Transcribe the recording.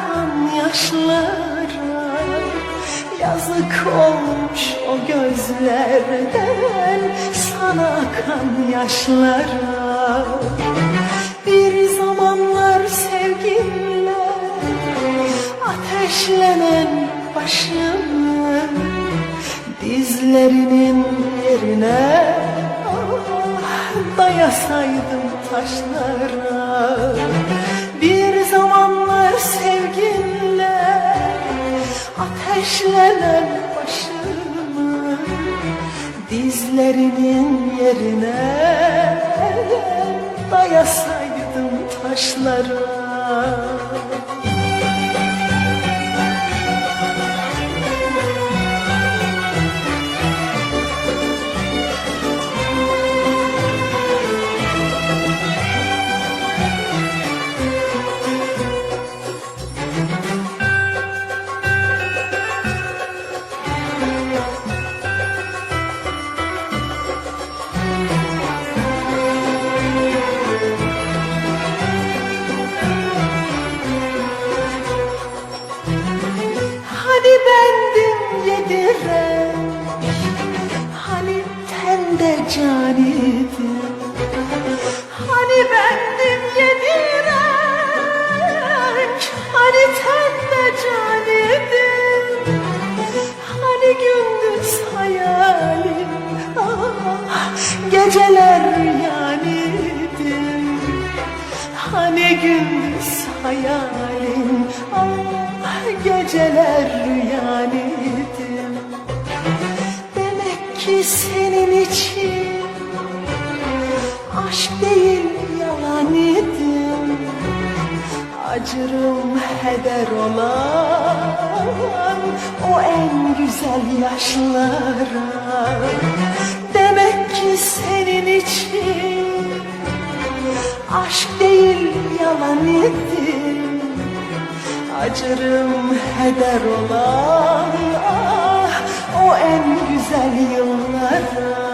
akan yaşlara Yazık olmuş o gözlerden. Sana akan yaşlara Bir zamanlar sevgimle Ateşlenen başımı Dizlerinin yerine ah, Dayasaydım taşlara. Ateşlenen başımı Dizlerinin yerine dayasaydım taşlara bendim yediren Hani tende can Hani gündüz hayalim ah, Geceler rüyanidin Demek ki senin için Aşk değil yalan idim Acırım heder olan O en güzel yaşlara. Demek ki senin için yalan idim Acırım heder olan ah, O en güzel yıllara